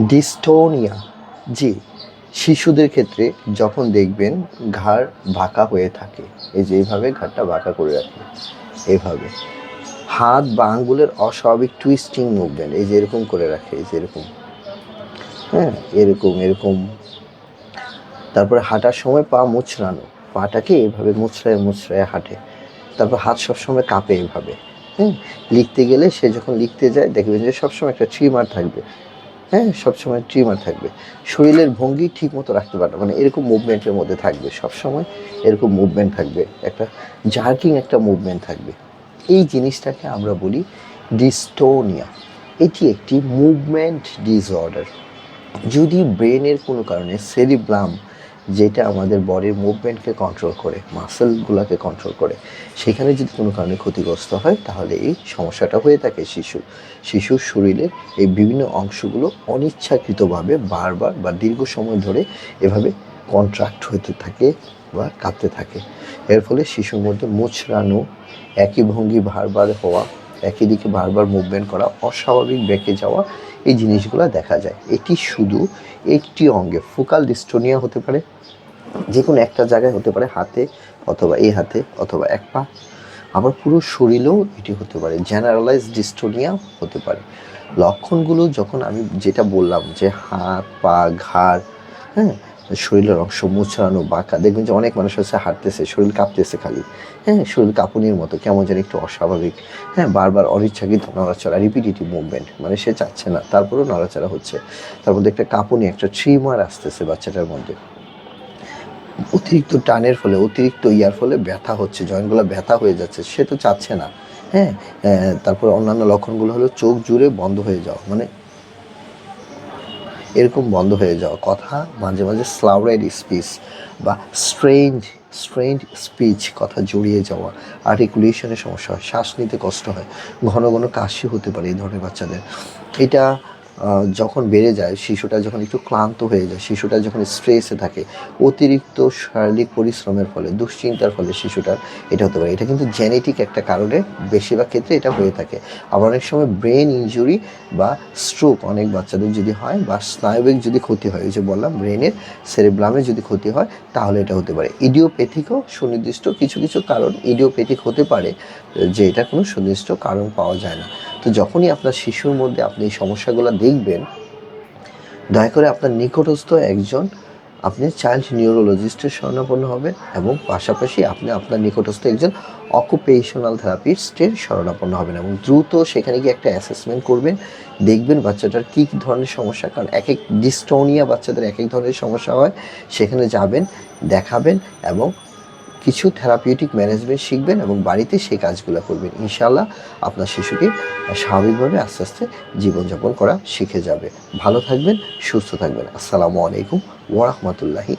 Dystonia. জি, শিশুদের ক্ষেত্রে যখন দেখবেন ঘাড় বাঁকা হয়ে থাকে, এই যে এইভাবে ঘাড়টা বাঁকা করে রাখে, এভাবে। হাত বা আঙ্গুলের অস্বাভাবিক টুইস্টিং মুভমেন্ট এই যে এরকম করে রাখে, এই যে এরকম। হ্যাঁ এরকম এরকম। তারপরে হাঁটার সময় পা মুচড়ানো পাটাকে এভাবে মুচড়ায় মুচড়ায় হাঁটে। তারপর হাত সবসময় কাঁপে এভাবে হ্যাঁ লিখতে গেলে সে যখন লিখতে যায়, দেখবেন যে সবসময় একটা ট্রিমার থাকবে। হ্যাঁ সবসময় ট্রিমার থাকবে। শরীরের ভঙ্গি ঠিক মতো রাখতে পারবে মানে এরকম মুভমেন্টের মধ্যে থাকবে সবসময়। এরকম মুভমেন্ট থাকবে। একটা জার্কিং একটা মুভমেন্ট থাকবে। এই জিনিসটাকে আমরা বলি ডিস্টোনিয়া এটি একটি মুভমেন্ট ডিসঅর্ডার যদি ব্রেনের কোনো কারণে সেরিব্লাম যেটা আমাদের বডির মুভমেন্টকে কন্ট্রোল করে মাসেলগুলোকে কন্ট্রোল করে, সেখানে যদি কোনো কারণে ক্ষতিগ্রস্ত হয়, তাহলে এই সমস্যাটা হয়ে থাকে শিশু শিশুর শরীরের এই বিভিন্ন অংশগুলো অনিচ্ছাকৃতভাবে বারবার বা দীর্ঘ সময় ধরে এভাবে কন্ট্রাক্ট হতে থাকে বা কাঁপতে থাকে। এর ফলে শিশুর মধ্যে মুচড়ানো, একই ভঙ্গি বারবার হওয়া একই দিকে বারবার মুভমেন্ট করা অস্বাভাবিক বেঁকে যাওয়া এই জিনিসগুলো দেখা যায়। এটি শুধু একটি অঙ্গে ফোকাল ডিস্টোনিয়া হতে পারে যে কোনো একটা জায়গায় হতে পারে, হাতে অথবা এই হাতে অথবা এক পা। আবার পুরো শরীরেও এটি হতে পারে জেনারেলাইজ ডিস্টোনিয়া হতে পারে। লক্ষণগুলো যখন আমি যেটা বললাম যে হাত, পা, ঘাড় হ্যাঁ শরীরের অংশ মুছড়ানো বাঁকা। দেখবেন যে অনেক মানুষ হচ্ছে হাঁটতেছে, শরীর কাঁপতেছে খালি। হ্যাঁ শরীর কাঁপুনির মতো, কেমন যেন একটু অস্বাভাবিক। হ্যাঁ বারবার অনিচ্ছাকৃত নড়াচড়া রিপিটেটিভ মুভমেন্ট মানে সে চাচ্ছে না, তারপরেও নড়াচড়া হচ্ছে। তার মধ্যে একটা কাঁপুনি, একটা ট্রিমার আসতেছে বাচ্চাটার মধ্যে। অতিরিক্ত টানের ফলে, অতিরিক্ত ইয়ার ফলে ব্যথা হচ্ছে, জয়েন্টগুলো ব্যথা হয়ে যাচ্ছে, সে তো চাচ্ছে না। হ্যাঁ তারপর অন্যান্য লক্ষণগুলো হলো চোখ জুড়ে বন্ধ হয়ে যাওয়া মানে এরকম বন্ধ হয়ে যাওয়া কথা, মাঝে মাঝে স্লাউরাইড স্পিচ বা স্ট্রেঞ্জ স্ট্রেঞ্জ স্পিচ কথা জড়িয়ে যাওয়া আর্টিকুলেশনের সমস্যা হয়, শ্বাস নিতে কষ্ট হয়, ঘন ঘন কাশি হতে পারে এই ধরনের বাচ্চাদের। এটা যখন বেড়ে যায়, শিশুটা যখন একটু ক্লান্ত হয়ে যায়, শিশুটা যখন স্ট্রেসে থাকে, অতিরিক্ত শারীরিক পরিশ্রমের ফলে, দুশ্চিন্তার ফলে শিশুটার এটা হতে পারে। এটা কিন্তু জেনেটিক একটা কারণে বেশিরভাগ ক্ষেত্রে এটা হয়ে থাকে। আবার অনেক সময় ব্রেন ইনজুরি বা স্ট্রোক অনেক বাচ্চাদের যদি হয় বা স্নায়বিক যদি ক্ষতি হয় ওই যে বললাম ব্রেনের সেরেব্লামে যদি ক্ষতি হয়, তাহলে এটা হতে পারে। ইডিওপ্যাথিকও সুনির্দিষ্ট কিছু কিছু কারণ ইডিওপ্যাথিক হতে পারে, যে এটা কোনো সুনির্দিষ্ট কারণ পাওয়া যায় না। তো যখনই আপনার শিশুর মধ্যে আপনি এই সমস্যাগুলো দেখবেন, দয়া করে আপনার নিকটস্থ একজন আপনি চাইল্ড নিউরোলজিস্টের শরণাপন্ন হবেন এবং পাশাপাশি আপনি আপনার নিকটস্থ একজন অকুপেশনাল থেরাপিস্টের শরণাপন্ন হবেন এবং দ্রুত সেখানে গিয়ে একটা অ্যাসেসমেন্ট করবেন, দেখবেন বাচ্চাটার কী কী ধরনের সমস্যা, কারণ এক এক ডিস্টোনিয়া বাচ্চাদের এক এক ধরনের সমস্যা হয়, সেখানে যাবেন, দেখাবেন এবং কিছু থেরাপিউটিক ম্যানেজমেন্ট শিখবেন এবং বাড়িতে সেই কাজগুলো করবেন। ইনশাল্লাহ আপনার শিশুকে স্বাভাবিকভাবে আস্তে আস্তে জীবনযাপন করা শিখে যাবে। ভালো থাকবেন, সুস্থ থাকবেন। আসসালামু আলাইকুম ওরহমতুল্লাহি